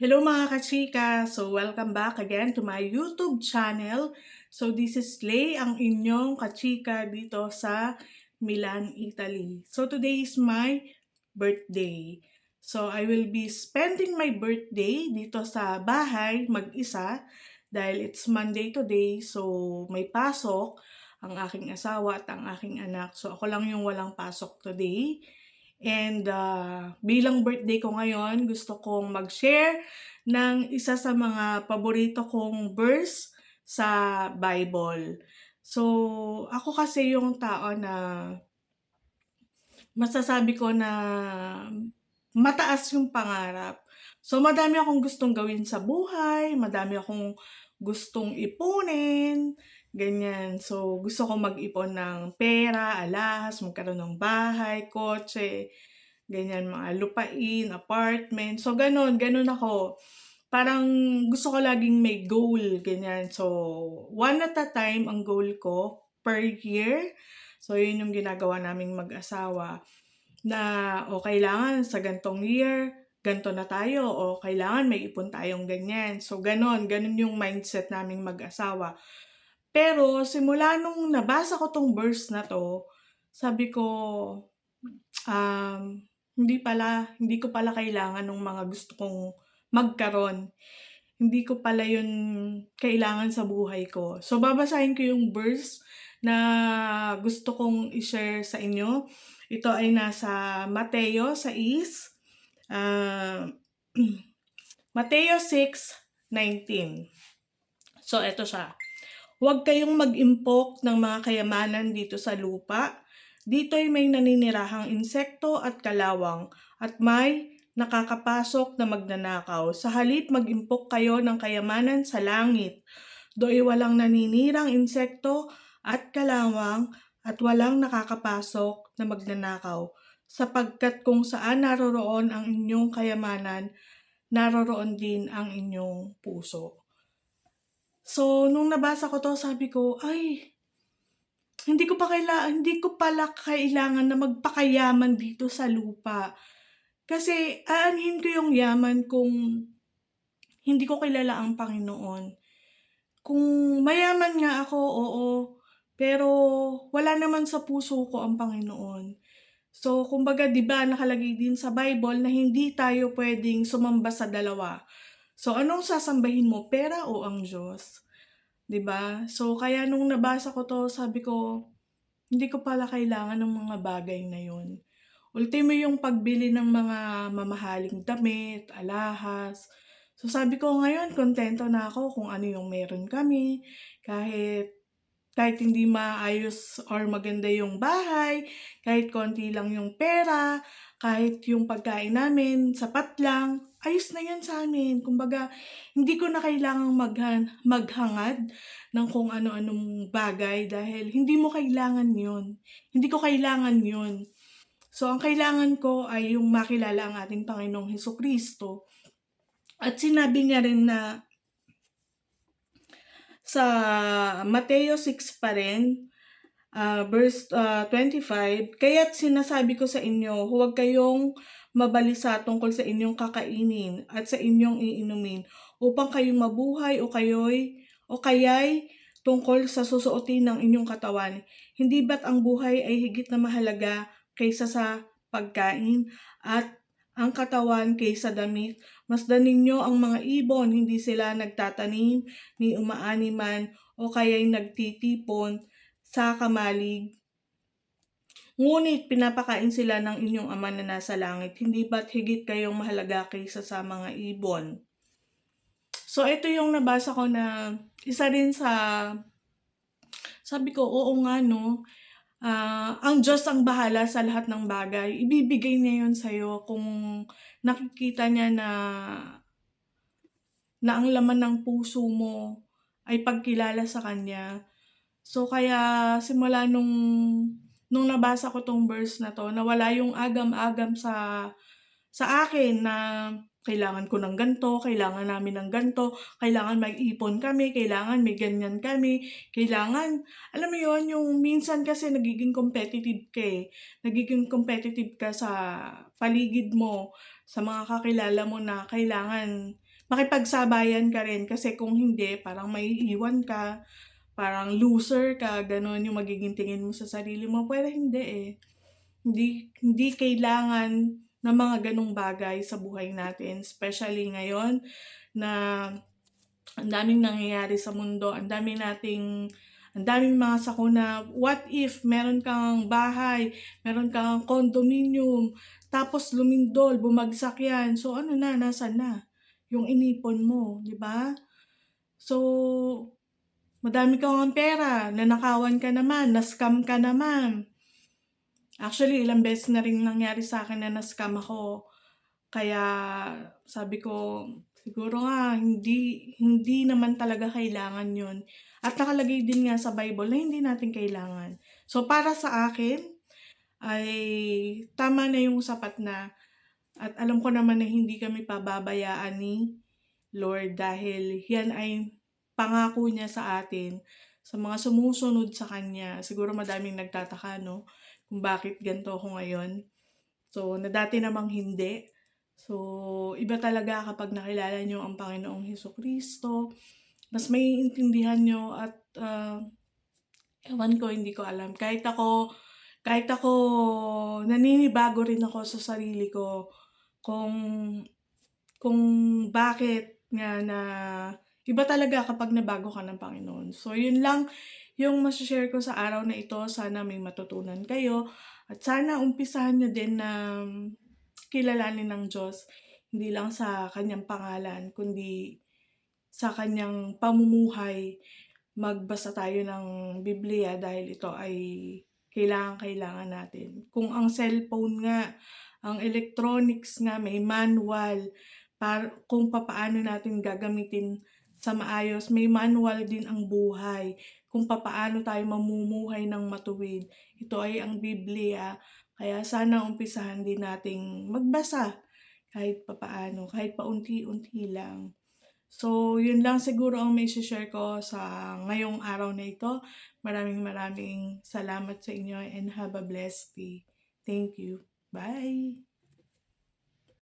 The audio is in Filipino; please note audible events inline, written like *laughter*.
Hello mga kachika! So welcome back again to my YouTube channel. So this is Lay, ang inyong kachika dito sa Milan, Italy. So today is my birthday. So I will be spending my birthday dito sa bahay mag-isa dahil it's Monday today. So may pasok ang aking asawa at ang aking anak. So ako lang yung walang pasok today. And uh, bilang birthday ko ngayon, gusto kong mag-share ng isa sa mga paborito kong verse sa Bible. So, ako kasi yung tao na masasabi ko na mataas yung pangarap. So, madami akong gustong gawin sa buhay, madami akong gustong ipunin, ganyan. So, gusto ko mag-ipon ng pera, alahas, magkaroon ng bahay, kotse, ganyan, mga lupain, apartment. So, ganun, ganun ako. Parang gusto ko laging may goal, ganyan. So, one at a time ang goal ko per year. So, yun yung ginagawa naming mag-asawa na o kailangan sa gantong year, ganto na tayo o kailangan may ipon tayong ganyan. So, ganon. Ganon yung mindset naming mag-asawa. Pero, simula nung nabasa ko tong verse na to, sabi ko, um, hindi pala, hindi ko pala kailangan ng mga gusto kong magkaroon. Hindi ko pala yun kailangan sa buhay ko. So, babasahin ko yung verse na gusto kong i-share sa inyo. Ito ay nasa Mateo 6, Uh, *clears throat* Mateo 6:19. So eto siya. Huwag kayong mag-impok ng mga kayamanan dito sa lupa. Dito'y may naninirahang insekto at kalawang at may nakakapasok na magnanakaw. Sa halip mag-impok kayo ng kayamanan sa langit. Do'y walang naninirang insekto at kalawang at walang nakakapasok na magnanakaw sapagkat kung saan naroroon ang inyong kayamanan, naroroon din ang inyong puso. So, nung nabasa ko to, sabi ko, ay, hindi ko pa kaila, hindi ko pala kailangan na magpakayaman dito sa lupa. Kasi aanhin ko yung yaman kung hindi ko kilala ang Panginoon. Kung mayaman nga ako, oo, pero wala naman sa puso ko ang Panginoon. So, kumbaga, di ba, nakalagay din sa Bible na hindi tayo pwedeng sumamba sa dalawa. So, anong sasambahin mo, pera o ang Diyos? Di ba? So, kaya nung nabasa ko to, sabi ko, hindi ko pala kailangan ng mga bagay na yun. Ultimo yung pagbili ng mga mamahaling damit, alahas. So, sabi ko ngayon, kontento na ako kung ano yung meron kami. Kahit kahit hindi maayos or maganda yung bahay, kahit konti lang yung pera, kahit yung pagkain namin, sapat lang, ayos na yan sa amin. Kumbaga, hindi ko na kailangang maghan, maghangad ng kung ano-anong bagay dahil hindi mo kailangan yun. Hindi ko kailangan yun. So, ang kailangan ko ay yung makilala ang ating Panginoong Heso Kristo. At sinabi niya rin na sa Mateo 6 pa rin, uh, verse uh, 25, Kaya't sinasabi ko sa inyo, huwag kayong mabalisa tungkol sa inyong kakainin at sa inyong iinumin upang kayong mabuhay o kayo'y o kaya'y tungkol sa susuotin ng inyong katawan. Hindi ba't ang buhay ay higit na mahalaga kaysa sa pagkain at ang katawan kaysa damit. Masdan ninyo ang mga ibon, hindi sila nagtatanim, ni umaaniman, o kaya'y nagtitipon sa kamalig. Ngunit pinapakain sila ng inyong ama na nasa langit, hindi ba't higit kayong mahalaga kaysa sa mga ibon? So, ito yung nabasa ko na isa rin sa, sabi ko, oo nga no, uh, ang Diyos ang bahala sa lahat ng bagay. Ibibigay niya yun sa'yo kung nakikita niya na na ang laman ng puso mo ay pagkilala sa Kanya. So, kaya simula nung, nung nabasa ko tong verse na to, nawala yung agam-agam sa, sa akin na kailangan ko ng ganto, kailangan namin ng ganto, kailangan mag-ipon kami, kailangan may ganyan kami, kailangan, alam mo yon yung minsan kasi nagiging competitive ka eh. Nagiging competitive ka sa paligid mo, sa mga kakilala mo na kailangan makipagsabayan ka rin kasi kung hindi parang maiiwan ka, parang loser ka, gano'n yung magiging tingin mo sa sarili mo. Pero hindi eh. Hindi, hindi kailangan ng mga ganong bagay sa buhay natin, especially ngayon na ang daming nangyayari sa mundo, ang dami nating ang daming mga sakuna. What if meron kang bahay, meron kang condominium, tapos lumindol, bumagsak yan. So ano na, nasan na? Yung inipon mo, di ba? So, madami kang ang pera, nanakawan ka naman, na-scam ka naman. Actually, ilang beses na rin nangyari sa akin na na-scam ako. Kaya sabi ko, siguro nga, hindi, hindi naman talaga kailangan yun. At nakalagay din nga sa Bible na hindi natin kailangan. So, para sa akin, ay tama na yung sapat na at alam ko naman na hindi kami pababayaan ni Lord dahil yan ay pangako niya sa atin sa mga sumusunod sa Kanya. Siguro madaming nagtataka, no? Kung bakit ganito ako ngayon. So, na dati namang hindi. So, iba talaga kapag nakilala nyo ang Panginoong Heso Kristo. Mas may intindihan nyo at uh, ewan ko, hindi ko alam. Kahit ako, kahit ako, naninibago rin ako sa sarili ko kung kung bakit nga na iba talaga kapag nabago ka ng Panginoon. So, yun lang yung masashare ko sa araw na ito. Sana may matutunan kayo. At sana umpisahan nyo din na kilalanin ng Diyos. Hindi lang sa kanyang pangalan, kundi sa kanyang pamumuhay. Magbasa tayo ng Biblia dahil ito ay kailangan-kailangan natin. Kung ang cellphone nga, ang electronics nga, may manual, para kung papaano natin gagamitin sa maayos. May manual din ang buhay kung papaano tayo mamumuhay ng matuwid. Ito ay ang Biblia. Kaya sana umpisahan din nating magbasa kahit papaano, kahit paunti-unti lang. So, yun lang siguro ang may share ko sa ngayong araw na ito. Maraming maraming salamat sa inyo and have a blessed day. Thank you. Bye!